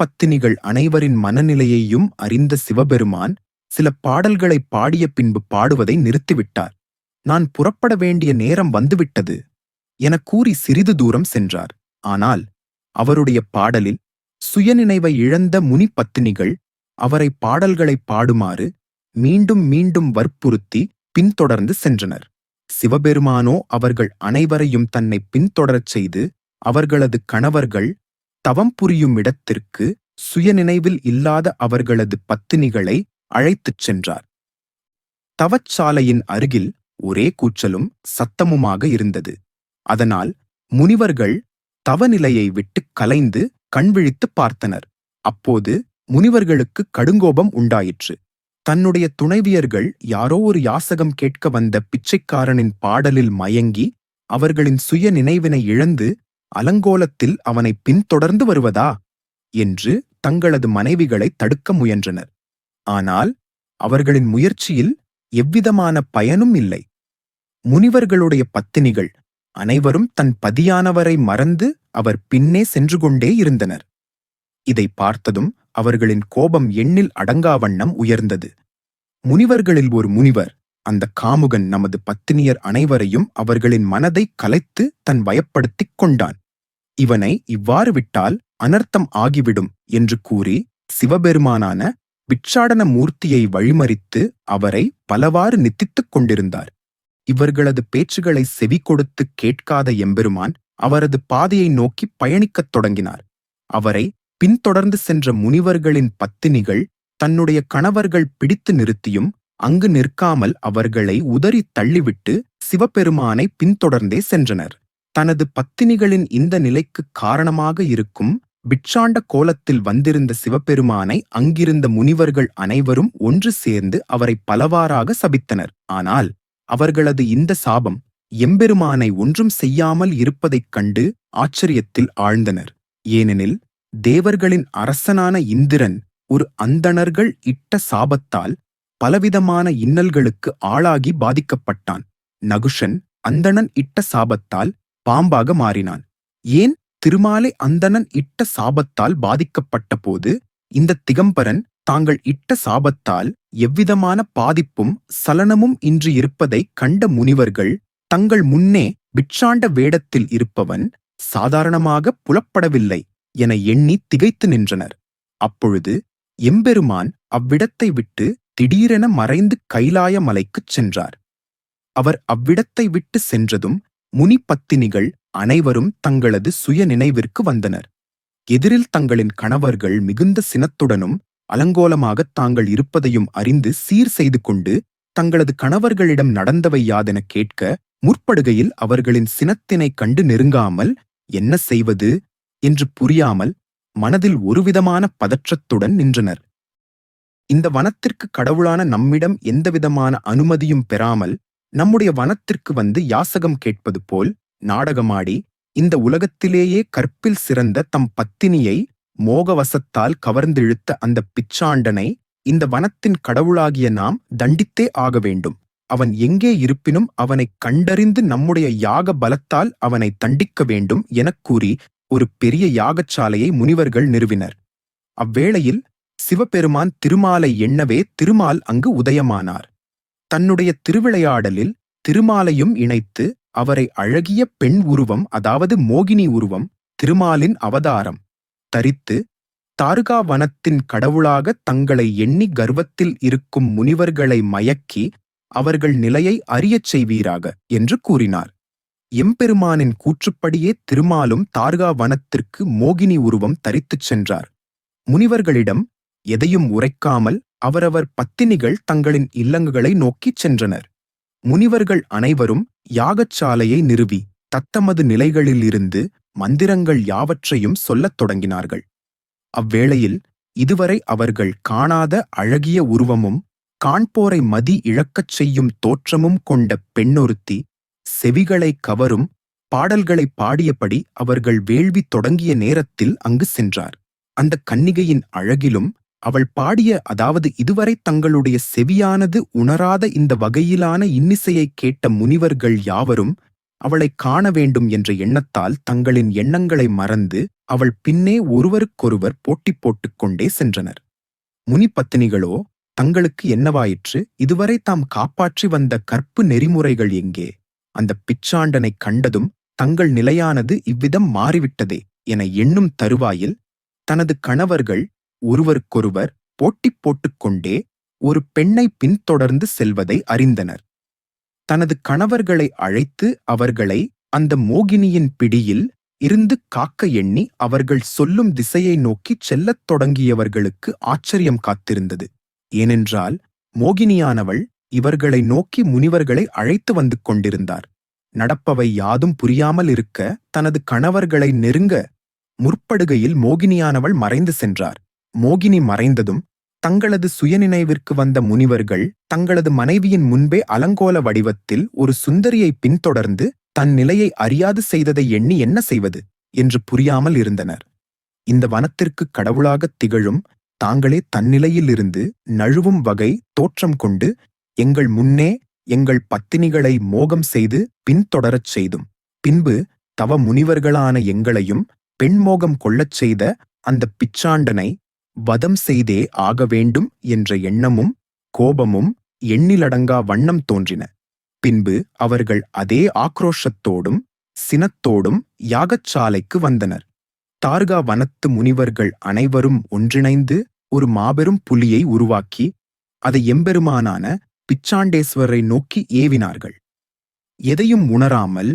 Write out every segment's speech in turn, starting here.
பத்தினிகள் அனைவரின் மனநிலையையும் அறிந்த சிவபெருமான் சில பாடல்களை பாடிய பின்பு பாடுவதை நிறுத்திவிட்டார். நான் புறப்பட வேண்டிய நேரம் வந்துவிட்டது எனக் கூறி சிறிது தூரம் சென்றார். ஆனால் அவருடைய பாடலில் சுயநினைவை இழந்த முனி பத்தினிகள் அவரை பாடல்களை பாடுமாறு மீண்டும் மீண்டும் வற்புறுத்தி பின்தொடர்ந்து சென்றனர். சிவபெருமானோ அவர்கள் அனைவரையும் தன்னை பின்தொடரச் செய்து அவர்களது கணவர்கள் தவம் புரியும் இடத்திற்கு சுயநினைவில் இல்லாத அவர்களது பத்தினிகளை அழைத்துச் சென்றார். தவச்சாலையின் அருகில் ஒரே கூச்சலும் சத்தமுமாக இருந்தது. அதனால் முனிவர்கள் தவநிலையை விட்டு கலைந்து கண்விழித்து பார்த்தனர். அப்போது முனிவர்களுக்கு கடுங்கோபம் உண்டாயிற்று. தன்னுடைய துணைவியர்கள் யாரோ ஒரு யாசகம் கேட்க வந்த பிச்சைக்காரனின் பாடலில் மயங்கி அவர்களின் சுய நினைவினை இழந்து அலங்கோலத்தில் அவனை பின்தொடர்ந்து வருவதா? என்று தங்களது மனைவிகளை தடுக்க முயன்றனர். ஆனால் அவர்களின் முயற்சியில் எவ்விதமான பயனும் இல்லை. முனிவர்களுடைய பத்தினிகள் அனைவரும் தன் பதியானவரை மறந்து அவர் பின்னே சென்று கொண்டே இருந்தனர். இதை பார்த்ததும் அவர்களின் கோபம் எண்ணில் அடங்கா வண்ணம் உயர்ந்தது. முனிவர்களில் ஒரு முனிவர் அந்த காமுகன் நமது பத்தினியர் அனைவரையும் அவர்களின் மனதை கலைத்து தன் வயப்படுத்திக் கொண்டான். இவனை இவ்வாறு விட்டால் அனர்த்தம் ஆகிவிடும் என்று கூறி சிவபெருமானான பிட்சாடன மூர்த்தியை வழிமறித்து அவரை பலவாறு நித்தித்துக் கொண்டிருந்தார். இவர்களது பேச்சுகளை செவி கொடுத்து கேட்காத எம்பெருமான் அவரது பாதையை நோக்கி பயணிக்கத் தொடங்கினார். அவரை பின்தொடர்ந்து சென்ற முனிவர்களின் பத்தினிகள் தன்னுடைய கணவர்கள் பிடித்து நிறுத்தியும் அங்கு நிற்காமல் அவர்களை உதறி தள்ளிவிட்டு சிவபெருமானை பின்தொடர்ந்தே சென்றனர். தனது பத்தினிகளின் இந்த நிலைக்கு காரணமாக இருக்கும் பிட்சாண்ட கோலத்தில் வந்திருந்த சிவபெருமானை அங்கிருந்த முனிவர்கள் அனைவரும் ஒன்று சேர்ந்து அவரை பலவாறாக சபித்தனர். ஆனால் அவர்களது இந்த சாபம் எம்பெருமானை ஒன்றும் செய்யாமல் இருப்பதைக் கண்டு ஆச்சரியத்தில் ஆழ்ந்தனர். ஏனெனில் தேவர்களின் அரசனான இந்திரன் ஒரு அந்தணர்கள் இட்ட சாபத்தால் பலவிதமான இன்னல்களுக்கு ஆளாகி பாதிக்கப்பட்டான். நகுஷன் அந்தணன் இட்ட சாபத்தால் பாம்பாக மாறினான். ஏன் திருமாலை அந்தணன் இட்ட சாபத்தால் பாதிக்கப்பட்ட போது இந்த திகம்பரன் தாங்கள் இட்ட சாபத்தால் எவ்விதமான பாதிப்பும் சலனமும் இன்றி இருப்பதை கண்ட முனிவர்கள் தங்கள் முன்னே பிட்சாண்ட வேடத்தில் இருப்பவன் சாதாரணமாக புலப்படவில்லை என எண்ணி திகைத்து நின்றனர். அப்பொழுது எம்பெருமான் அவ்விடத்தை விட்டு திடீரென மறைந்து கைலாய மலைக்குச் சென்றார். அவர் அவ்விடத்தை விட்டு சென்றதும் முனிப்பத்தினிகள் அனைவரும் தங்களது சுய நினைவிற்கு வந்தனர். எதிரில் தங்களின் கணவர்கள் மிகுந்த சினத்துடனும் அலங்கோலமாக தாங்கள் இருப்பதையும் அறிந்து சீர் செய்து கொண்டு தங்களது கணவர்களிடம் நடந்தவை யாதென கேட்க முற்படுகையில் அவர்களின் சினத்தினைக் கண்டு நெருங்காமல் என்ன செய்வது என்று புரியாமல் மனதில் ஒருவிதமான பதற்றத்துடன் நின்றனர். இந்த வனத்திற்கு கடவுளான நம்மிடம் எந்தவிதமான அனுமதியும் பெறாமல் நம்முடைய வனத்திற்கு வந்து யாசகம் கேட்பது போல் நாடகமாடி இந்த உலகத்திலேயே கற்பில் சிறந்த தம் பத்தினியை மோகவசத்தால் கவர்ந்திழுத்த அந்த பிச்சாண்டனை இந்த வனத்தின் கடவுளாகிய நாம் தண்டித்தே ஆக வேண்டும். அவன் எங்கே இருப்பினும் அவனைக் கண்டறிந்து நம்முடைய யாக பலத்தால் அவனை தண்டிக்க வேண்டும் எனக் கூறி ஒரு பெரிய யாகச்சாலையை முனிவர்கள் நிறுவினர். அவ்வேளையில் சிவபெருமான் திருமாலை எண்ணவே திருமால் அங்கு உதயமானார். தன்னுடைய திருவிளையாடலில் திருமாலையும் இணைத்து அவரை அழகிய பெண் உருவம் அதாவது மோகினி உருவம் திருமாலின் அவதாரம் தரித்து தாருகா வனத்தின் கடவுளாக தங்களை எண்ணி கர்வத்தில் இருக்கும் முனிவர்களை மயக்கி அவர்கள் நிலையை அறியச் செய்வீராக என்று கூறினார். எம்பெருமானின் கூற்றுப்படியே திருமாலும் தார்கா வனத்திற்கு மோகினி உருவம் தரித்துச் சென்றார். முனிவர்களிடம் எதையும் உரைக்காமல் அவரவர் பத்தினிகள் தங்களின் இல்லங்களை நோக்கிச் சென்றனர். முனிவர்கள் அனைவரும் யாகச்சாலையை நிறுவி தத்தமது நிலைகளிலிருந்து மந்திரங்கள் யாவற்றையும் சொல்லத் தொடங்கினார்கள். அவ்வேளையில் இதுவரை அவர்கள் காணாத அழகிய உருவமும் காண்போரை மதி இழக்கச் செய்யும் தோற்றமும் கொண்ட பெண்ணொருத்தி செவிகளை கவரும் பாடல்களை பாடியபடி அவர்கள் வேள்வி தொடங்கிய நேரத்தில் அங்கு சென்றார். அந்த கன்னிகையின் அழகிலும் அவள் பாடிய அதாவது இதுவரை தங்களுடைய செவியானது உணராத இந்த வகையிலான இன்னிசையைக் கேட்ட முனிவர்கள் யாவரும் அவளைக் காண வேண்டும் என்ற எண்ணத்தால் தங்களின் எண்ணங்களை மறந்து அவள் பின்னே ஒருவருக்கொருவர் போட்டி போட்டுக் கொண்டே சென்றனர். முனிபத்தினிகளோ தங்களுக்கு என்னவாயிற்று? இதுவரை தாம் காப்பாற்றி வந்த கற்பு நெறிமுறைகள் எங்கே? அந்த பிச்சாண்டனைக் கண்டதும் தங்கள் நிலையானது இவ்விதம் மாறிவிட்டதே என எண்ணும் தருவாயில் தனது கணவர்கள் ஒருவருக்கொருவர் போட்டி போட்டுக்கொண்டே ஒரு பெண்ணை பின்தொடர்ந்து செல்வதை அறிந்தனர். தனது கணவர்களை அழைத்து அவர்களை அந்த மோகினியின் பிடியில் இருந்து காக்க எண்ணி அவர்கள் சொல்லும் திசையை நோக்கிச் செல்லத் தொடங்கியவர்களுக்கு ஆச்சரியம் காத்திருந்தது. ஏனென்றால் மோகினியானவள் இவர்களை நோக்கி முனிவர்களை அழைத்து வந்து கொண்டிருந்தார். நடப்பவை யாதும் புரியாமல் இருக்க தனது கணவர்களை நெருங்க முற்படுகையில் மோகினியானவள் மறைந்து சென்றார். மோகினி மறைந்ததும் தங்களது சுயநினைவிற்கு வந்த முனிவர்கள் தங்களது மனைவியின் முன்பே அலங்கோல வடிவத்தில் ஒரு சுந்தரியை பின்தொடர்ந்து தன் நிலையை அறியாது செய்ததை எண்ணி என்ன செய்வது? என்று புரியாமல் இருந்தனர். இந்த வனத்திற்கு கடவுளாகத் திகழும் தாங்களே தன்னிலையிலிருந்து நழுவும் வகை தோற்றம் கொண்டு எங்கள் முன்னே எங்கள் பத்தினிகளை மோகம் செய்து பின்தொடரச் செய்தும் பின்பு தவ முனிவர்களான எங்களையும் பெண்மோகம் கொள்ளச் செய்த அந்த பிச்சாண்டனை வதம் செய்தே ஆக வேண்டும் என்ற எண்ணமும் கோபமும் எண்ணிலடங்கா வண்ணம் தோன்றின. பின்பு அவர்கள் அதே ஆக்ரோஷத்தோடும் சினத்தோடும் யாகச்சாலைக்கு வந்தனர். தார்கா வனத்து முனிவர்கள் அனைவரும் ஒன்றிணைந்து ஒரு மாபெரும் புலியை உருவாக்கி அதை எம்பெருமானான பிச்சாண்டேஸ்வரை நோக்கி ஏவினார்கள். எதையும் உணராமல்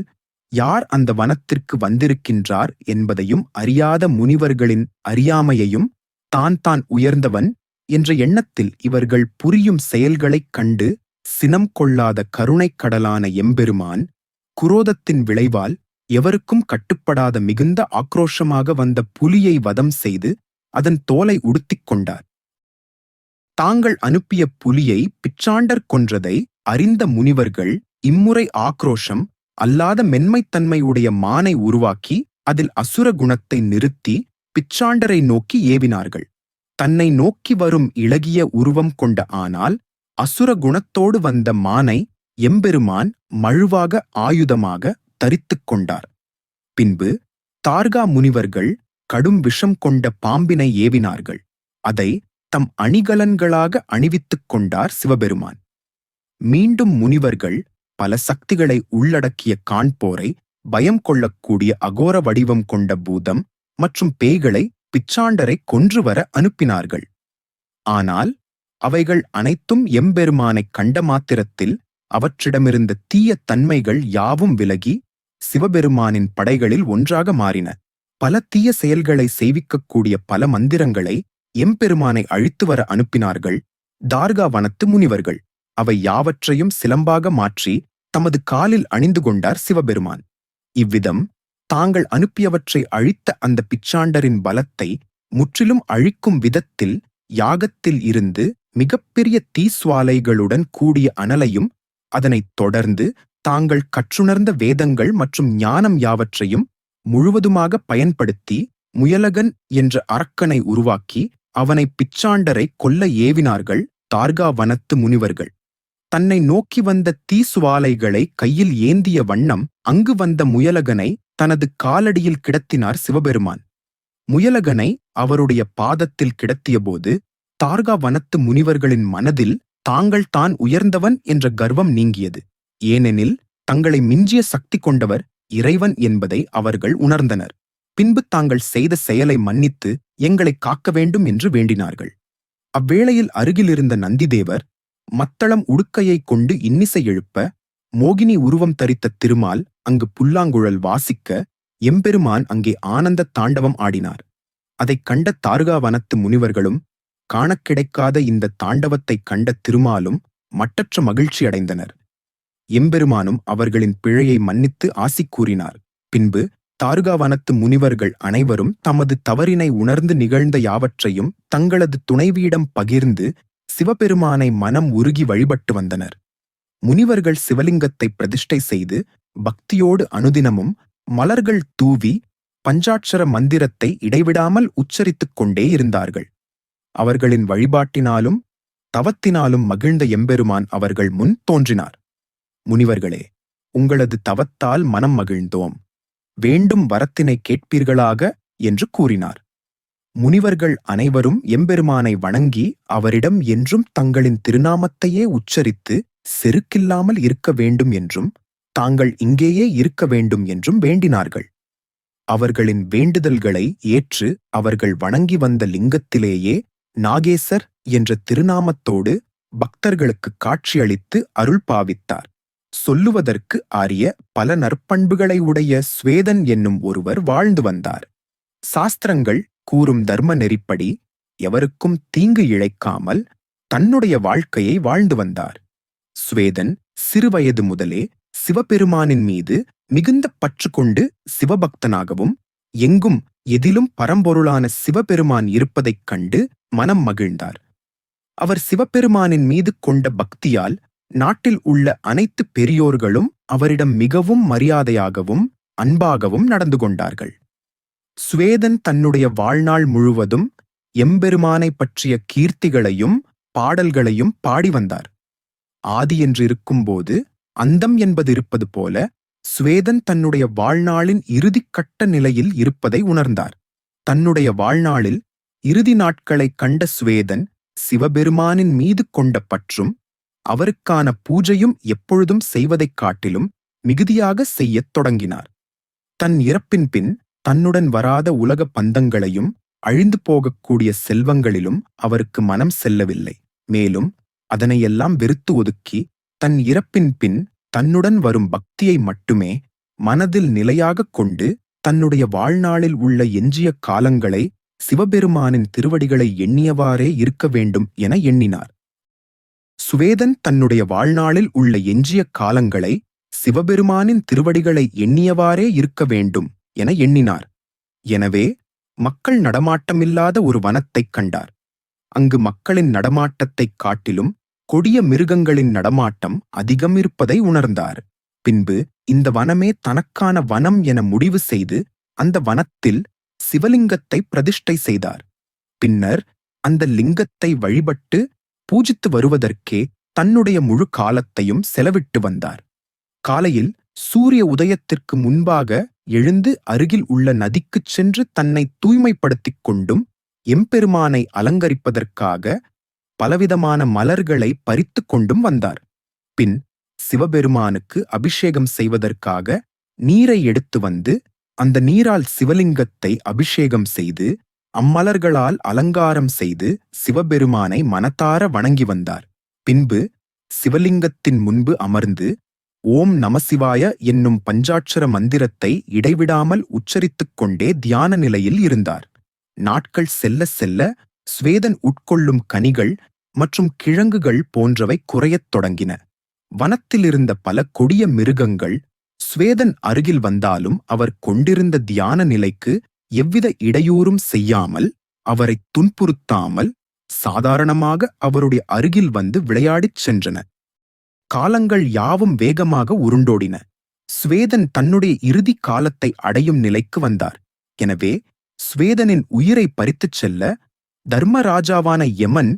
யார் அந்த வனத்திற்கு வந்திருக்கின்றார் என்பதையும் அறியாத முனிவர்களின் அறியாமையையும் தான் தான் உயர்ந்தவன் என்ற எண்ணத்தில் இவர்கள் புரியும் செயல்களைக் கண்டு சினம் கொள்ளாத கருணைக் கடலான எம்பெருமான் குரோதத்தின் விளைவால் எவருக்கும் கட்டுப்படாத மிகுந்த ஆக்ரோஷமாக வந்த புலியை வதம் செய்து அதன் தோலை உடுத்திக் கொண்டார். தாங்கள் அனுப்பிய புலியை பிச்சாண்டர் கொன்றதை அறிந்த முனிவர்கள் இம்முறை ஆக்ரோஷம் அல்லாத மென்மைத்தன்மையுடைய மானை உருவாக்கி அதில் அசுர குணத்தை நிறுத்தி பிச்சாண்டரை நோக்கி ஏவினார்கள். தன்னை நோக்கி வரும் இளகிய உருவம் கொண்ட ஆனால் அசுர குணத்தோடு வந்த மானை எம்பெருமான் மழுவாக ஆயுதமாக தரித்துக் கொண்டார். பின்பு தார்கா முனிவர்கள் கடும் விஷம் கொண்ட பாம்பினை ஏவினார்கள். அதை தம் அணிகலன்களாக அணிவித்துக் கொண்டார் சிவபெருமான். மீண்டும் முனிவர்கள் பல சக்திகளை உள்ளடக்கிய காண்போரை பயம் கொள்ளக்கூடிய அகோர வடிவம் கொண்ட பூதம் மற்றும் பேய்களை பிச்சாண்டரை கொன்று வர அனுப்பினார்கள். ஆனால் அவைகள் அனைத்தும் எம்பெருமானைக் கண்ட மாத்திரத்தில் அவற்றிடமிருந்த தீய தன்மைகள் யாவும் விலகி சிவபெருமானின் படைகளில் ஒன்றாக மாறின. பல தீய செயல்களை செய்விக்கக்கூடிய பல மந்திரங்களை எம்பெருமானை அழித்து வர அனுப்பினார்கள் தார்கா வனத்து முனிவர்கள். அவை யாவற்றையும் சிலம்பாக மாற்றி தமது காலில் அணிந்து கொண்டார் சிவபெருமான். இவ்விதம் தாங்கள் அனுப்பியவற்றை அழித்த அந்த பிச்சாண்டரின் பலத்தை முற்றிலும் அழிக்கும் விதத்தில் யாகத்தில் இருந்து மிகப்பெரிய தீஸ்வாலைகளுடன் கூடிய அனலையும் அதனைத் தொடர்ந்து தாங்கள் கற்றுணர்ந்த வேதங்கள் மற்றும் ஞானம் யாவற்றையும் முழுவதுமாக பயன்படுத்தி முயலகன் என்ற அரக்கனை உருவாக்கி அவனை பிச்சாண்டரை கொல்ல ஏவினார்கள் தார்கா வனத்து முனிவர்கள். தன்னை நோக்கி வந்த தீசுவாலைகளை கையில் ஏந்திய வண்ணம் அங்கு வந்த முயலகனை தனது காலடியில் கிடத்தினார் சிவபெருமான். முயலகனை அவருடைய பாதத்தில் கிடத்தியபோது தார்கா வனத்து முனிவர்களின் மனதில் தாங்கள் தான் உயர்ந்தவன் என்ற கர்வம் நீங்கியது. ஏனெனில் தங்களை மிஞ்சிய சக்தி கொண்டவர் இறைவன் என்பதை அவர்கள் உணர்ந்தனர். பின்பு தாங்கள் செய்த செயலை மன்னித்து எங்களை காக்க வேண்டும் என்று வேண்டினார்கள். அவ்வேளையில் அருகிலிருந்த நந்திதேவர் மத்தளம் உடுக்கையைக் கொண்டு இன்னிசை எழுப்ப மோகினி உருவம் தரித்த திருமால் அங்கு புல்லாங்குழல் வாசிக்க எம்பெருமான் அங்கே ஆனந்த தாண்டவம் ஆடினார். அதைக் கண்ட தாருகா வனத்து முனிவர்களும் காணக் கிடைக்காத இந்த தாண்டவத்தைக் கண்ட திருமாலும் மட்டற்ற மகிழ்ச்சி அடைந்தனர் எம்பெருமானும் அவர்களின் பிழையை மன்னித்து ஆசி கூறினார். பின்பு தாருகாவனத்து முனிவர்கள் அனைவரும் தமது தவறினை உணர்ந்து நிகழ்ந்த யாவற்றையும் தங்களது துணைவியிடம் பகிர்ந்து சிவபெருமானை மனம் உருகி வழிபட்டு வந்தனர். முனிவர்கள் சிவலிங்கத்தை பிரதிஷ்டை செய்து பக்தியோடு அனுதினமும் மலர்கள் தூவி பஞ்சாட்சர மந்திரத்தை இடைவிடாமல் உச்சரித்துக் கொண்டே இருந்தார்கள். அவர்களின் வழிபாட்டினாலும் தவத்தினாலும் மகிழ்ந்த எம்பெருமான் அவர்கள் முன் தோன்றினார். முனிவர்களே உங்களது தவத்தால் மனம் மகிழ்ந்தோம். வேண்டும் வரத்தினை கேட்பீர்களாக என்று கூறினார். முனிவர்கள் அனைவரும் எம்பெருமானை வணங்கி அவரிடம் என்றும் தங்களின் திருநாமத்தையே உச்சரித்து செருக்கில்லாமல் இருக்க வேண்டும் என்றும் தாங்கள் இங்கேயே இருக்க வேண்டும் என்றும் வேண்டினார்கள். அவர்களின் வேண்டுதல்களை ஏற்று அவர்கள் வணங்கி வந்த லிங்கத்திலேயே நாகேசர் என்ற திருநாமத்தோடு பக்தர்களுக்கு காட்சியளித்து அருள் பாவித்தார். சொல்லுவதற்கு ஆரிய பல நற்பண்புகளை உடைய ஸ்வேதன் என்னும் ஒருவர் வாழ்ந்து வந்தார். சாஸ்திரங்கள் கூறும் தர்ம நெறிப்படி எவருக்கும் தீங்கு இழைக்காமல் தன்னுடைய வாழ்க்கையை வாழ்ந்து வந்தார். சுவேதன் சிறுவயது முதலே சிவபெருமானின் மீது மிகுந்த பற்று கொண்டு சிவபக்தனாகவும் எங்கும் எதிலும் பரம்பொருளான சிவபெருமான் இருப்பதைக் கண்டு மனம் மகிழ்ந்தார். அவர் சிவபெருமானின் மீது கொண்ட பக்தியால் நாட்டில் உள்ள அனைத்து பெரியோர்களும் அவரிடம் மிகவும் மரியாதையாகவும் அன்பாகவும் நடந்து கொண்டார்கள். சுவேதன் தன்னுடைய வாழ்நாள் முழுவதும் எம்பெருமானை பற்றிய கீர்த்திகளையும் பாடல்களையும் பாடி வந்தார். ஆதி என்று இருக்கும்போது அந்தம் என்பது இருப்பது போல சுவேதன் தன்னுடைய வாழ்நாளின் இறுதிக்கட்ட நிலையில் இருப்பதை உணர்ந்தார். தன்னுடைய வாழ்நாளில் இறுதி நாட்களைக் கண்ட சுவேதன் சிவபெருமானின் மீது கொண்ட பற்றும் அவருக்கான பூஜையும் எப்பொழுதும் செய்வதைக் காட்டிலும் மிகுதியாக செய்யத் தொடங்கினார். தன் இறப்பின் பின் தன்னுடன் வராத உலக பந்தங்களையும் அழிந்து போகக்கூடிய செல்வங்களிலும் அவருக்கு மனம் செல்லவில்லை. மேலும் அதனையெல்லாம் வெறுத்து ஒதுக்கி தன் இறப்பின் பின் தன்னுடன் வரும் பக்தியை மட்டுமே மனதில் நிலையாகக் கொண்டு தன்னுடைய வாழ்நாளில் உள்ள எஞ்சிய காலங்களை சிவபெருமானின் திருவடிகளை எண்ணியவாறே இருக்க வேண்டும் என எண்ணினார். சுவேதன் தன்னுடைய வாழ்நாளில் உள்ள எஞ்சிய காலங்களை சிவபெருமானின் திருவடிகளை எண்ணியவாறே இருக்க வேண்டும் என எண்ணினார். எனவே மக்கள் நடமாட்டமில்லாத ஒரு வனத்தைக் கண்டார். அங்கு மக்களின் நடமாட்டத்தைக் காட்டிலும் கொடிய மிருகங்களின் நடமாட்டம் அதிகம் இருப்பதை உணர்ந்தார். பின்பு இந்த வனமே தனக்கான வனம் என முடிவு செய்து அந்த வனத்தில் சிவலிங்கத்தை பிரதிஷ்டை செய்தார். பின்னர் அந்த லிங்கத்தை வழிபட்டு பூஜித்து வருவதற்கே தன்னுடைய முழு காலத்தையும் செலவிட்டு வந்தார். காலையில் சூரிய உதயத்திற்கு முன்பாக எழுந்து அருகில் உள்ள நதிக்குச் சென்று தன்னை தூய்மைப்படுத்திக் கொண்டும் எம்பெருமானை அலங்கரிப்பதற்காக பலவிதமான மலர்களை பறித்து கொண்டும் வந்தார். பின் சிவபெருமானுக்கு அபிஷேகம் செய்வதற்காக நீரை எடுத்து வந்து அந்த நீரால் சிவலிங்கத்தை அபிஷேகம் செய்து அம்மலர்களால் அலங்காரம் செய்து சிவபெருமானை மனத்தார வணங்கி வந்தார். பின்பு சிவலிங்கத்தின் முன்பு அமர்ந்து ஓம் நமசிவாய என்னும் பஞ்சாட்சர மந்திரத்தை இடைவிடாமல் உச்சரித்துக் கொண்டே தியான நிலையில் இருந்தார். நாட்கள் செல்ல செல்ல ஸ்வேதன் உட்கொள்ளும் கனிகள் மற்றும் கிழங்குகள் போன்றவை குறையத் தொடங்கின. வனத்திலிருந்த பல கொடிய மிருகங்கள் ஸ்வேதன் அருகில் வந்தாலும் அவர் கொண்டிருந்த தியான நிலைக்கு எவ்வித இடையூறும் செய்யாமல் அவரை துன்புறுத்தாமல் சாதாரணமாக அவருடைய அருகில் வந்து விளையாடிச் சென்றன. காலங்கள் யாவும் வேகமாக உருண்டோடின. ஸ்வேதன் தன்னுடைய இறுதி காலத்தை அடையும் நிலைக்கு வந்தார். எனவே ஸ்வேதனின் உயிரை பறித்துச் செல்ல தர்மராஜாவான யமன்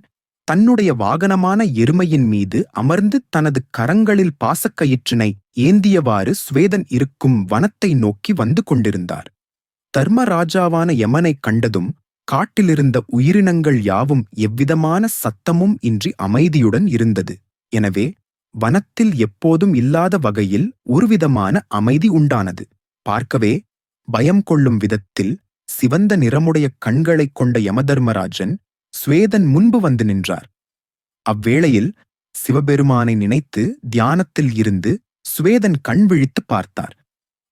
தன்னுடைய வாகனமான எருமையின் மீது அமர்ந்து தனது கரங்களில் பாசக்கயிற்றினை ஏந்தியவாறு ஸ்வேதன் இருக்கும் வனத்தை நோக்கி வந்து கொண்டிருந்தார். தர்மராஜாவான யமனைக் கண்டதும் காட்டிலிருந்த உயிரினங்கள் யாவும் எவ்விதமான சத்தமும் இன்றி அமைதியுடன் இருந்தது. எனவே வனத்தில் எப்போதும் இல்லாத வகையில் ஒருவிதமான அமைதி உண்டானது. பார்க்கவே பயம் கொள்ளும் விதத்தில் சிவந்த நிறமுடைய கண்களைக் கொண்ட யமதர்மராஜன் ஸ்வேதன் முன்பு வந்து நின்றார். அவ்வேளையில் சிவபெருமானை நினைத்து தியானத்தில் இருந்து ஸ்வேதன் கண் விழித்து பார்த்தார்.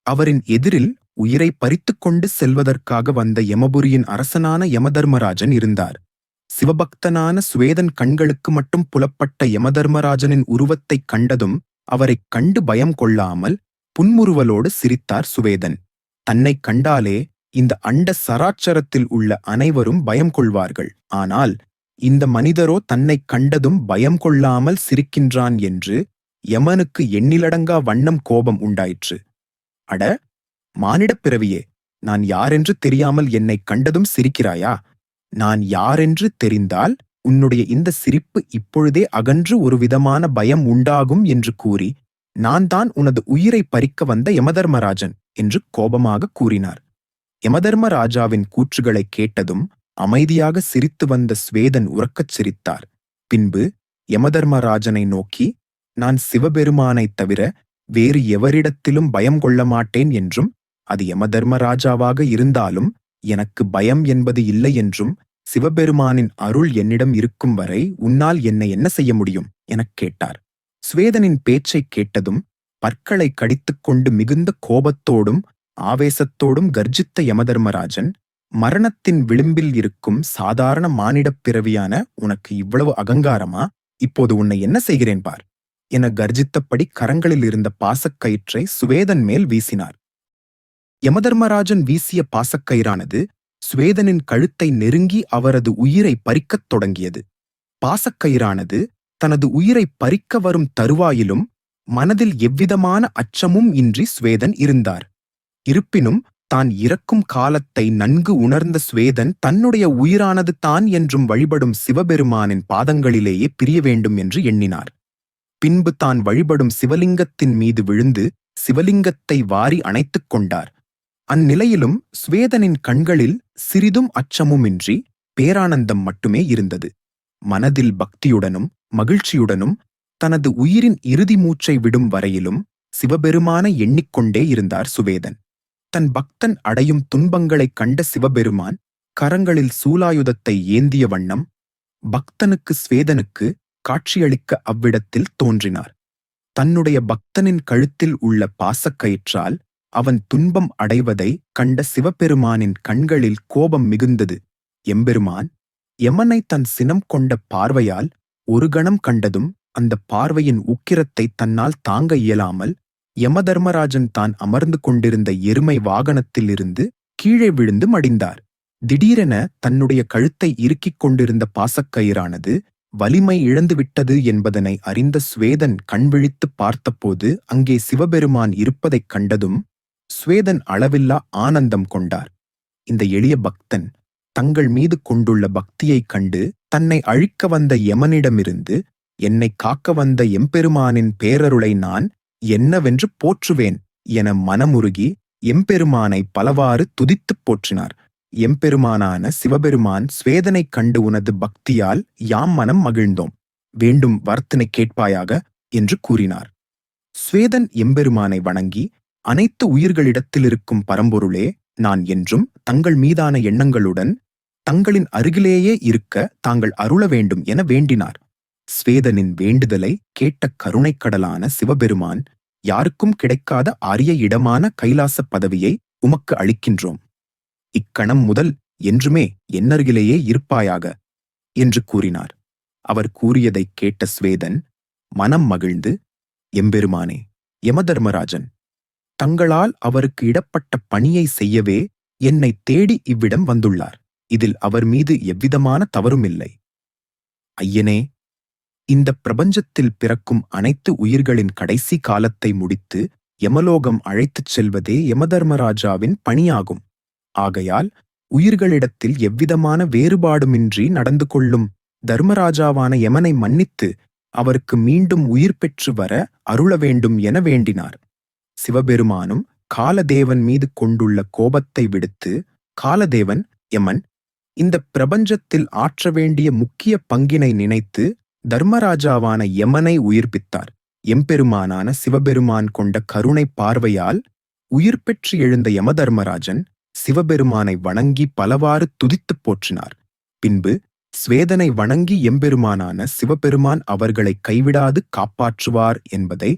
அவரின் எதிரில் உயிரை பறித்துக்கொண்டு செல்வதற்காக வந்த யமபுரியின் அரசனான யமதர்மராஜன் இருந்தார். சிவபக்தனான சுவேதன் கண்களுக்கு மட்டும் புலப்பட்ட யமதர்மராஜனின் உருவத்தைக் கண்டதும் அவரைக் கண்டு பயம் கொள்ளாமல் புன்முறுவலோடு சிரித்தார் சுவேதன். தன்னைக் கண்டாலே இந்த அண்ட சராச்சரத்தில் உள்ள அனைவரும் பயம் கொள்வார்கள். ஆனால் இந்த மனிதரோ தன்னைக் கண்டதும் பயம் கொள்ளாமல் சிரிக்கின்றான் என்று யமனுக்கு எண்ணிலடங்கா வண்ணம் கோபம் உண்டாயிற்று. அட மானிடப் பிறவியே நான் யாரென்று தெரியாமல் என்னைக் கண்டதும் சிரிக்கிறாயா? நான் யாரென்று தெரிந்தால் உன்னுடைய இந்த சிரிப்பு இப்பொழுதே அகன்று ஒரு விதமான பயம் உண்டாகும் என்று கூறி நான் தான் உனது உயிரை பறிக்க வந்த யமதர்மராஜன் என்று கோபமாக கூறினார். யமதர்மராஜாவின் கூற்றுகளைக் கேட்டதும் அமைதியாக சிரித்து வந்த ஸ்வேதன் உறக்கச் சிரித்தார். பின்பு யமதர்மராஜனை நோக்கி நான் சிவபெருமானைத் தவிர வேறு எவரிடத்திலும் பயம் கொள்ள மாட்டேன் என்றும் அது யமதர்மராஜாவாக இருந்தாலும் எனக்கு பயம் என்பது இல்லை என்றும் சிவபெருமானின் அருள் என்னிடம் இருக்கும் வரை உன்னால் என்னை என்ன செய்ய முடியும்? எனக் கேட்டார். ஸ்வேதனின் பேச்சைக் கேட்டதும் பற்களை கடித்துக்கொண்டு மிகுந்த கோபத்தோடும் ஆவேசத்தோடும் கர்ஜித்த யமதர்மராஜன் மரணத்தின் விளிம்பில் இருக்கும் சாதாரண மானிடப் பிறவியான உனக்கு இவ்வளவு அகங்காரமா? இப்போது உன்னை என்ன செய்கிறேன் பார்? என கர்ஜித்தபடி கரங்களில் இருந்த பாசக்கயிற்றை சுவேதன் மேல் வீசினார். யமதர்மராஜன் வீசிய பாசக்கயிறானது சுவேதனின் கழுத்தை நெருங்கி அவரது உயிரை பறிக்கத் தொடங்கியது. பாசக்கயிறானது தனது உயிரை பறிக்க வரும் தருவாயிலும் மனதில் எவ்விதமான அச்சமும் இன்றி சுவேதன் இருந்தார். இருப்பினும் தான் இறக்கும் காலத்தை நன்கு உணர்ந்த ஸ்வேதன் தன்னுடைய உயிரானது தான் என்றும் வழிபடும் சிவபெருமானின் பாதங்களிலேயே பிரிய வேண்டும் என்று எண்ணினார். பின்பு தான் வழிபடும் சிவலிங்கத்தின் மீது விழுந்து சிவலிங்கத்தை வாரி அணைத்துக் கொண்டார். அந்நிலையிலும் ஸ்வேதனின் கண்களில் சிறிதும் அச்சமுமின்றி பேரானந்தம் மட்டுமே இருந்தது. மனதில் பக்தியுடனும் மகிழ்ச்சியுடனும் தனது உயிரின் இறுதி மூச்சை விடும் வரையிலும் சிவபெருமானை எண்ணிக்கொண்டே இருந்தார் சுவேதன். தன் பக்தன் அடையும் துன்பங்களைக் கண்ட சிவபெருமான் கரங்களில் சூலாயுதத்தை ஏந்திய வண்ணம் பக்தனுக்கு ஸ்வேதனுக்கு காட்சியளிக்க அவ்விடத்தில் தோன்றினார். தன்னுடைய பக்தனின் கழுத்தில் உள்ள பாசக்கயிற்றால் அவன் துன்பம் அடைவதை கண்ட சிவபெருமானின் கண்களில் கோபம் மிகுந்தது. எம்பெருமான் யமனை தன் சினம் கொண்ட பார்வையால் ஒரு கணம் கண்டதும் அந்த பார்வையின் உக்கிரத்தை தன்னால் தாங்க இயலாமல் யமதர்மராஜன் தான் அமர்ந்து கொண்டிருந்த எருமை வாகனத்திலிருந்து கீழே விழுந்து மடிந்தார். திடீரென தன்னுடைய கழுத்தை இறுக்கிக் கொண்டிருந்த பாசக்கயிறானது வலிமை இழந்துவிட்டது என்பதனை அறிந்த ஸ்வேதன் கண்விழித்துப் பார்த்தபோது அங்கே சிவபெருமான் இருப்பதைக் கண்டதும் ஸ்வேதன் அளவில்லா ஆனந்தம் கொண்டார். இந்த எளிய பக்தன் தங்கள் மீது கொண்டுள்ள பக்தியைக் கண்டு தன்னை அழிக்க வந்த யமனிடமிருந்து என்னை காக்க வந்த எம்பெருமானின் பேரருளை நான் என்னவென்று போற்றுவேன் என மனமுருகி எம்பெருமானை பலவாறு துதித்துப் போற்றினார். எம்பெருமானான சிவபெருமான் ஸ்வேதனைக் கண்டு உனது பக்தியால் யாம் மனம் மகிழ்ந்தோம். வேண்டும் வர்த்தனை கேட்பாயாக என்று கூறினார். ஸ்வேதன் எம்பெருமானை வணங்கி அனைத்து உயிர்களிடத்திலிருக்கும் பரம்பொருளே நான் என்றும் தங்கள் மீதான எண்ணங்களுடன் தங்களின் அருகிலேயே இருக்க தாங்கள் அருள வேண்டும் என வேண்டினார். ஸ்வேதனின் வேண்டுதலை கேட்ட கருணைக்கடலான சிவபெருமான் யாருக்கும் கிடைக்காத அரிய இடமான கைலாச பதவியை உமக்கு அளிக்கின்றோம். இக்கணம் முதல் என்றுமே என்னருகிலேயே இருப்பாயாக என்று கூறினார். அவர் கூறியதைக் கேட்ட ஸ்வேதன் மனம் மகிழ்ந்து எம்பெருமானே யமதர்மராஜன் தங்களால் அவருக்கு இடப்பட்ட பணியை செய்யவே என்னை தேடி இவ்விடம் வந்துள்ளார். இதில் அவர் மீது எவ்விதமான தவறுமில்லை. ஐயனே இந்த பிரபஞ்சத்தில் பிறக்கும் அனைத்து உயிர்களின் கடைசி காலத்தை முடித்து யமலோகம் அழைத்துச் செல்வதே யமதர்மராஜாவின் பணியாகும். ஆகையால் உயிர்களிடத்தில் எவ்விதமான வேறுபாடுமின்றி நடந்து கொள்ளும் தர்மராஜாவான யமனை மன்னித்து அவருக்கு மீண்டும் உயிர் பெற்று வர அருள வேண்டும் என வேண்டினார். சிவபெருமானும் காலதேவன் மீது கொண்டுள்ள கோபத்தை விடுத்து காலதேவன் யமன் இந்த பிரபஞ்சத்தில் ஆற்ற வேண்டிய முக்கிய பங்கினை நினைத்து தர்மராஜாவான யமனை உயிர்ப்பித்தார். எம்பெருமானான சிவபெருமான் கொண்ட கருணை பார்வையால் உயிர் பெற்று எழுந்த யமதர்மராஜன் சிவபெருமானை வணங்கி பலவாறு துதித்துப் போற்றினார். பின்பு ஸ்வேதனை வணங்கி எம்பெருமானான சிவபெருமான் அவர்களை கைவிடாது காப்பாற்றுவார் என்பதை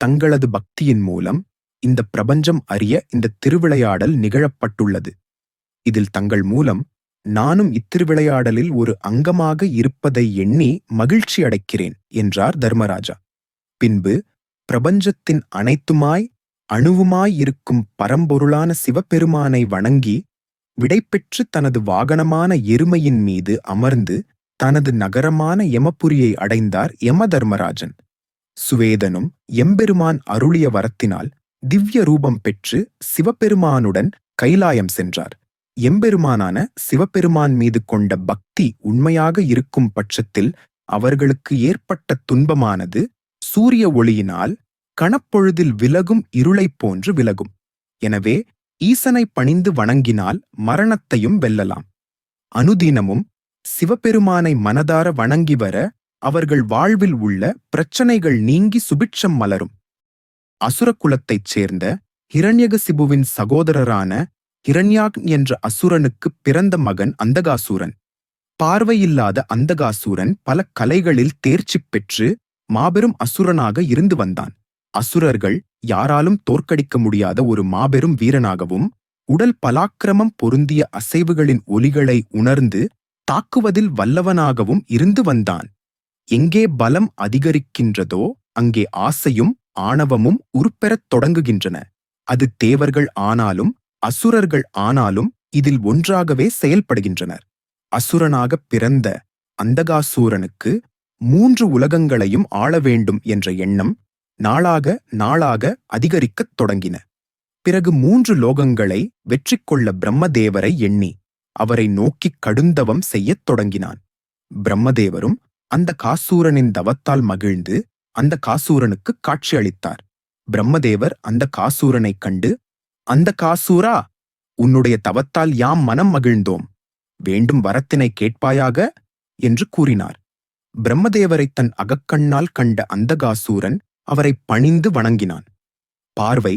தங்களது பக்தியின் மூலம் இந்த பிரபஞ்சம் அறிய இந்த திருவிளையாடல் நிகழப்பட்டுள்ளது. இதில் தங்கள் மூலம் நானும் இத்திருவிளையாடலில் ஒரு அங்கமாக இருப்பதை எண்ணி மகிழ்ச்சி அடைக்கிறேன் என்றார் தர்மராஜா. பின்பு பிரபஞ்சத்தின் அனைத்துமாய் அணுவுமாய் இருக்கும் பரம்பொருளான சிவபெருமானை வணங்கி விடைபெற்று தனது வாகனமான எருமையின் மீது அமர்ந்து தனது நகரமான யமபுரியை அடைந்தார் யமதர்மராஜன். சுவேதனும் எம்பெருமான் அருளிய வரத்தினால் திவ்ய ரூபம் பெற்று சிவபெருமானுடன் கைலாயம் சென்றார். எம்பெருமானான சிவபெருமான் மீது கொண்ட பக்தி உண்மையாக இருக்கும் பட்சத்தில் அவர்களுக்கு ஏற்பட்ட துன்பமானது சூரிய ஒளியினால் கணப்பொழுதில் விலகும் இருளைப் போன்று விலகும். எனவே ஈசனை பணிந்து வணங்கினால் மரணத்தையும் வெல்லலாம். அனுதினமும் சிவபெருமானை மனதார வணங்கி வர அவர்கள் வாழ்வில் உள்ள பிரச்சனைகள் நீங்கி சுபிட்சம் மலரும். அசுரகுலத்தைச் சேர்ந்த ஹிரண்யகசிபுவின் சகோதரரான ஹிரண்யாக் என்ற அசுரனுக்கு பிறந்த மகன் அந்தகாசூரன். பார்வையில்லாத அந்தகாசூரன் பல கலைகளில் தேர்ச்சி பெற்று மாபெரும் அசுரனாக இருந்து வந்தான். அசுரர்கள் யாராலும் தோற்கடிக்க முடியாத ஒரு மாபெரும் வீரனாகவும் உடல் பலாக்கிரமம் பொருந்திய அசைவுகளின் ஒலிகளை உணர்ந்து தாக்குவதில் வல்லவனாகவும் இருந்து வந்தான். எங்கே பலம் அதிகரிக்கின்றதோ அங்கே ஆசையும் ஆணவமும் உருப்பெறத் தொடங்குகின்றன. அது தேவர்கள் ஆனாலும் அசுரர்கள் ஆனாலும் இதில் ஒன்றாகவே செயல்படுகின்றனர். அசுரனாகப் பிறந்த அந்தகாசூரனுக்கு மூன்று உலகங்களையும் ஆள வேண்டும் என்ற எண்ணம் நாளாக நாளாக அதிகரிக்கத் தொடங்கின. பிறகு மூன்று லோகங்களை வெற்றி கொள்ள பிரம்மதேவரை எண்ணி அவரை நோக்கிக் கடுந்தவம் செய்யத் தொடங்கினான். பிரம்மதேவரும் அந்த காசூரனின் தவத்தால் மகிழ்ந்து அந்த காசூரனுக்கு காட்சியளித்தார். பிரம்மதேவர் அந்த காசூரனைக் கண்டு அந்த காசூரா? உன்னுடைய தவத்தால் யாம் மனம் மகிழ்ந்தோம். வேண்டும் வரத்தினை கேட்பாயாக? என்று கூறினார். பிரம்மதேவரை தன் அகக்கண்ணால் கண்ட அந்தகாசூரன் அவரை பணிந்து வணங்கினான். பார்வை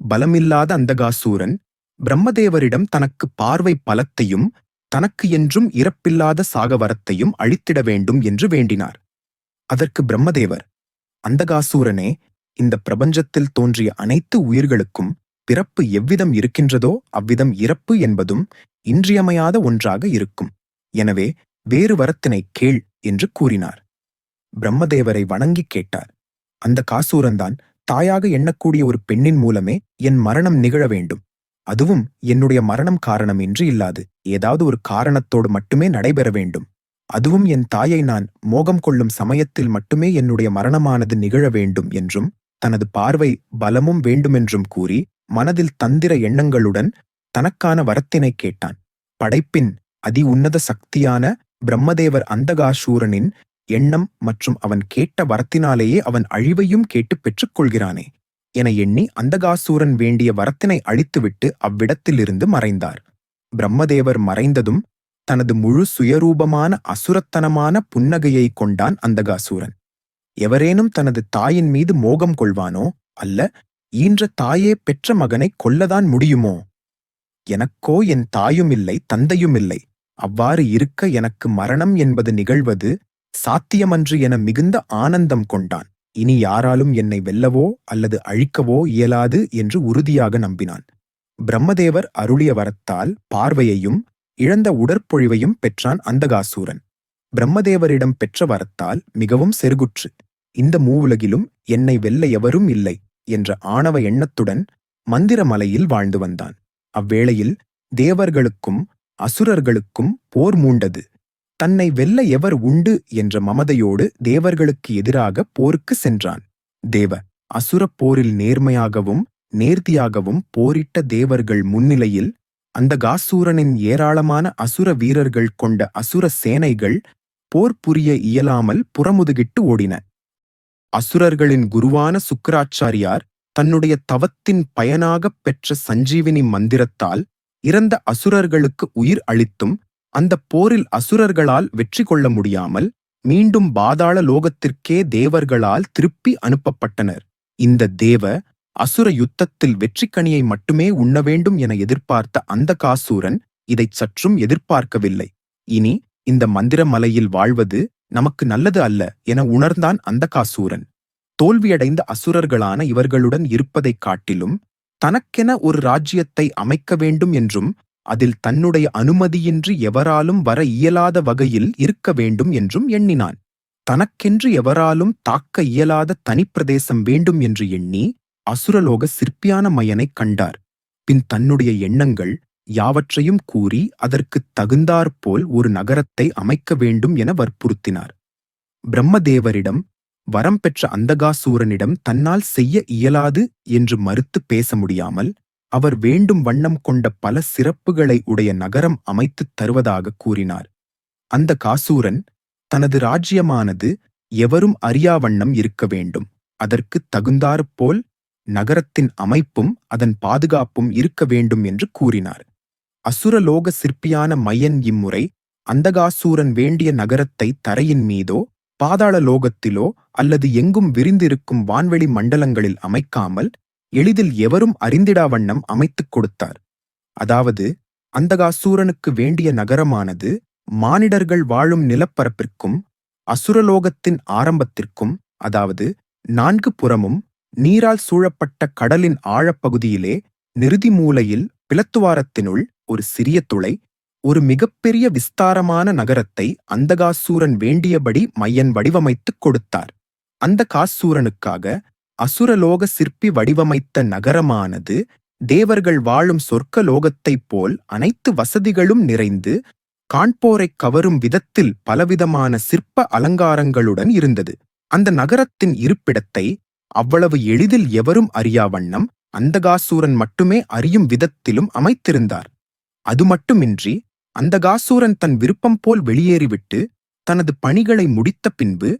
பலமில்லாத அந்தகாசூரன் பிரம்மதேவரிடம் தனக்கு பார்வை பலத்தையும் தனக்கு என்றும் இறப்பில்லாத சாகவரத்தையும் அழித்திட வேண்டும் என்று வேண்டினார். அதற்கு பிரம்மதேவர் அந்தகாசூரனே இந்த பிரபஞ்சத்தில் தோன்றிய அனைத்து உயிர்களுக்கும் பிறப்பு எவ்விதம் இருக்கின்றதோ அவ்விதம் இறப்பு என்பதும் இன்றியமையாத ஒன்றாக இருக்கும். எனவே வேறு வரத்தினை கேள் என்று கூறினார். பிரம்மதேவரை வணங்கி கேட்டார். அந்த காசூரன்தான் தாயாக எண்ணக்கூடிய ஒரு பெண்ணின் மூலமே என் மரணம் நிகழ வேண்டும். அதுவும் என்னுடைய மரணம் காரணம் என்று இல்லாது ஏதாவது ஒரு காரணத்தோடு மட்டுமே நடைபெற வேண்டும். அதுவும் என் தாயை நான் மோகம் கொள்ளும் சமயத்தில் மட்டுமே என்னுடைய மரணமானது நிகழ வேண்டும் என்றும் தனது பார்வை பலமும் வேண்டுமென்றும் கூறி மனதில் தந்திர எண்ணங்களுடன் தனக்கான வரத்தினை கேட்டான். படைப்பின் அதி உன்னத சக்தியான பிரம்மதேவர் அந்தகாசூரனின் எண்ணம் மற்றும் அவன் கேட்ட வரத்தினாலேயே அவன் அழிவையும் கேட்டு பெற்றுக் கொள்கிறானே என எண்ணி அந்தகாசூரன் வேண்டிய வரத்தினை அழித்துவிட்டு அவ்விடத்திலிருந்து மறைந்தார். பிரம்மதேவர் மறைந்ததும் தனது முழு சுயரூபமான அசுரத்தனமான புன்னகையை கொண்டான் அந்தகாசூரன். எவரேனும் தனது தாயின் மீது மோகம் கொள்வானோ அல்ல ஈன்ற தாயே பெற்ற மகனை கொல்லதான் முடியுமோ? எனக்கோ என் தாயும் இல்லை தந்தையும் இல்லை அவ்வாறு இருக்க எனக்கு மரணம் என்பது நிகழ்வது சாத்தியமன்று என மிகுந்த ஆனந்தம் கொண்டான். இனி யாராலும் என்னை வெல்லவோ அல்லது அழிக்கவோ இயலாது என்று உறுதியாக நம்பினான். பிரம்மதேவர் அருளிய வரத்தால் பார்வையையும் இழந்த உடற்பொழிவையும் பெற்றான் அந்தகாசூரன். பிரம்மதேவரிடம் பெற்ற வரத்தால் மிகவும் செருகுற்று. இந்த மூவுலகிலும் என்னை வெல்ல எவரும் இல்லை. என்ற ஆணவ எண்ணத்துடன் மந்திரமலையில் வாழ்ந்து வந்தான். அவ்வேளையில் தேவர்களுக்கும் அசுரர்களுக்கும் போர் மூண்டது. தன்னை வெல்ல எவர் உண்டு என்ற மமதையோடு தேவர்களுக்கு எதிராக போருக்கு சென்றான். தேவ அசுரப் போரில் நேர்மையாகவும் நேர்த்தியாகவும் போரிட்ட தேவர்கள் முன்னிலையில் அந்த காசூரனின் ஏராளமான அசுர வீரர்கள் கொண்ட அசுர சேனைகள் போர் புரிய இயலாமல் புறமுதுகிட்டு ஓடின. அசுரர்களின் குருவான சுக்கராச்சாரியார் தன்னுடைய தவத்தின் பயனாகப் பெற்ற சஞ்சீவினி மந்திரத்தால் இறந்த அசுரர்களுக்கு உயிர் அளித்தும் அந்த போரில் அசுரர்களால் வெற்றி கொள்ள முடியாமல் மீண்டும் பாதாள லோகத்திற்கே தேவர்களால் திருப்பி அனுப்பப்பட்டனர். இந்த தேவ அசுர யுத்தத்தில் வெற்றிக்கனியை மட்டுமே உண்ண வேண்டும் என எதிர்பார்த்த அந்த காசூரன் இதைச் சற்றும் எதிர்பார்க்கவில்லை. இனி இந்த மந்திர மலையில் வாழ்வது நமக்கு நல்லது அல்ல என உணர்ந்தான் அந்த காசூரன். தோல்வியடைந்த அசுரர்களான இவர்களுடன் இருப்பதைக் காட்டிலும் தனக்கென ஒரு ராஜ்யத்தை அமைக்க வேண்டும் என்றும் அதில் தன்னுடைய அனுமதியின்றி எவராலும் வர இயலாத வகையில் இருக்க வேண்டும் என்றும் எண்ணினான். தனக்கென்று எவராலும் தாக்க இயலாத தனிப்பிரதேசம் வேண்டும் என்று எண்ணி அசுரலோக சிற்பியான மயனைக் கண்டார். பின் தன்னுடைய எண்ணங்கள் யாவற்றையும் கூறி அதற்குத் தகுந்தாற்போல் ஒரு நகரத்தை அமைக்க வேண்டும் என வற்புறுத்தினார். பிரம்மதேவரிடம் வரம் பெற்ற அந்தகாசூரனிடம் தன்னால் செய்ய இயலாது என்று மறுத்து பேச முடியாமல் அவர் வேண்டும் வண்ணம் கொண்ட பல சிறப்புகளை உடைய நகரம் அமைத்துத் தருவதாக கூறினார். அந்த காசூரன் தனது ராஜ்யமானது எவரும் அறியாவண்ணம் இருக்க வேண்டும். அதற்கு தகுந்தாற்போல் நகரத்தின் அமைப்பும் அதன் பாதுகாப்பும் இருக்க வேண்டும் என்று கூறினார். அசுரலோக சிற்பியான மையன் இம்முறை அந்தகாசூரன் வேண்டிய நகரத்தை தரையின் மீதோ பாதாள லோகத்திலோ அல்லது எங்கும் விரிந்திருக்கும் வான்வெளி மண்டலங்களில் அமைக்காமல் எளிதில் எவரும் அறிந்திடா வண்ணம் அமைத்துக் கொடுத்தார். அதாவது அந்தகாசூரனுக்கு வேண்டிய நகரமானது மானிடர்கள் வாழும் நிலப்பரப்பிற்கும் அசுரலோகத்தின் ஆரம்பத்திற்கும் அதாவது நான்கு புறமும் நீரால் சூழப்பட்ட கடலின் ஆழப்பகுதியிலே நிறுதி மூலையில் பிளத்துவாரத்தினுள் ஒரு சிறிய துளை ஒரு மிகப்பெரிய விஸ்தாரமான நகரத்தை அந்தகாசூரன் வேண்டியபடி மையன் வடிவமைத்துக் கொடுத்தார். அந்த காசூரனுக்காக அசுரலோக சிற்பி வடிவமைத்த நகரமானது தேவர்கள் வாழும் சொர்க்க லோகத்தைப் போல் அனைத்து வசதிகளும் நிறைந்து காண்போரைக் கவரும் விதத்தில் பலவிதமான சிற்ப அலங்காரங்களுடன் இருந்தது. அந்த நகரத்தின் இருப்பிடத்தை அவ்வளவு எளிதில் எவரும் அறியா வண்ணம் அந்தகாசூரன் மட்டுமே அறியும் விதத்திலும் அமைத்திருந்தார். அது மட்டுமின்றி அந்தகாசூரன் தன் விருப்பம் போல் வெளியேறிவிட்டு தனது பணிகளை முடித்த பின்பு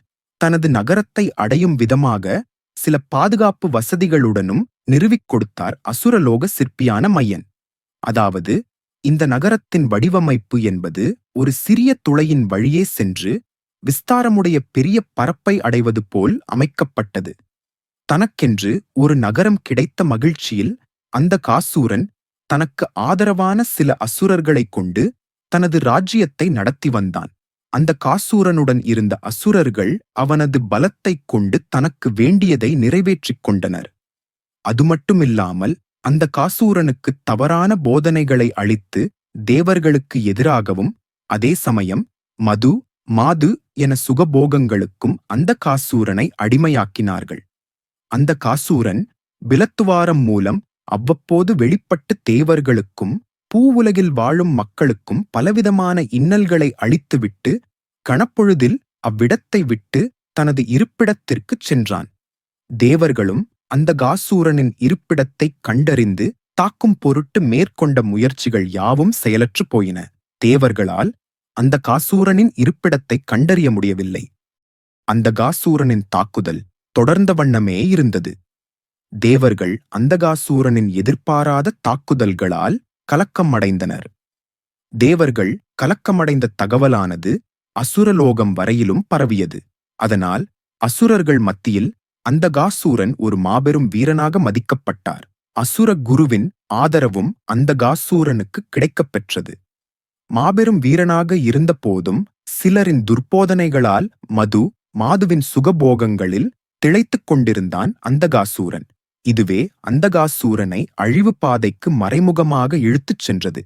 தனது நகரத்தை அடையும் விதமாக சில பாதுகாப்பு வசதிகளுடனும் நிறுவிக் கொடுத்தார் அசுரலோக சிற்பியான மையன். அதாவது இந்த நகரத்தின் வடிவமைப்பு என்பது ஒரு சிறிய துளையின் வழியே சென்று விஸ்தாரமுடைய பெரிய பரப்பை அடைவது போல் அமைக்கப்பட்டது. தனக்கென்று ஒரு நகரம் கிடைத்த மகிழ்ச்சியில் அந்த காசூரன் தனக்கு ஆதரவான சில அசுரர்களைக் கொண்டு தனது ராஜ்யத்தை நடத்தி வந்தான். அந்த காசூரனுடன் இருந்த அசுரர்கள் அவனது பலத்தைக் கொண்டு தனக்கு வேண்டியதை நிறைவேற்றிக் கொண்டனர். அது மட்டுமில்லாமல் அந்த காசூரனுக்கு தவறான போதனைகளை அளித்து தேவர்களுக்கு எதிராகவும் அதே சமயம் மது மாது என சுகபோகங்களுக்கும் அந்த காசூரனை அடிமையாக்கினார்கள். அந்த காசூரன் பிலத்துவாரம் மூலம் அவ்வப்போது வெளிப்பட்டு தேவர்களுக்கும் பூவுலகில் வாழும் மக்களுக்கும் பலவிதமான இன்னல்களை அளித்துவிட்டு கணப்பொழுதில் அவ்விடத்தை விட்டு தனது இருப்பிடத்திற்குச் சென்றான். தேவர்களும் அந்த காசூரனின் இருப்பிடத்தைக் கண்டறிந்து தாக்கும் பொருட்டு மேற்கொண்ட முயற்சிகள் யாவும் செயலற்று போயின. தேவர்களால் அந்த காசூரனின் இருப்பிடத்தைக் கண்டறிய முடியவில்லை. அந்த காசூரனின் தாக்குதல் தொடர்ந்த வண்ணமே இருந்தது. தேவர்கள் அந்தகாசூரனின் எதிர்பாராத தாக்குதல்களால் கலக்கம் அடைந்தனர் தேவர்கள் கலக்கமடைந்த தகவலானது அசுரலோகம் வரையிலும் பரவியது. அதனால் அசுரர்கள் மத்தியில் அந்தகாசூரன் ஒரு மாபெரும் வீரனாக மதிக்கப்பட்டார். அசுர குருவின் ஆதரவும் அந்தகாசூரனுக்கு கிடைக்கப் பெற்றது. மாபெரும் வீரனாக இருந்தபோதும் சிலரின் துர்போதனைகளால் மது மாதுவின் சுகபோகங்களில் திளைத்துக் கொண்டிருந்தான் அந்தகாசூரன். இதுவே அந்தகாசூரனை அழிவு பாதைக்கு மறைமுகமாக இழுத்துச் சென்றது.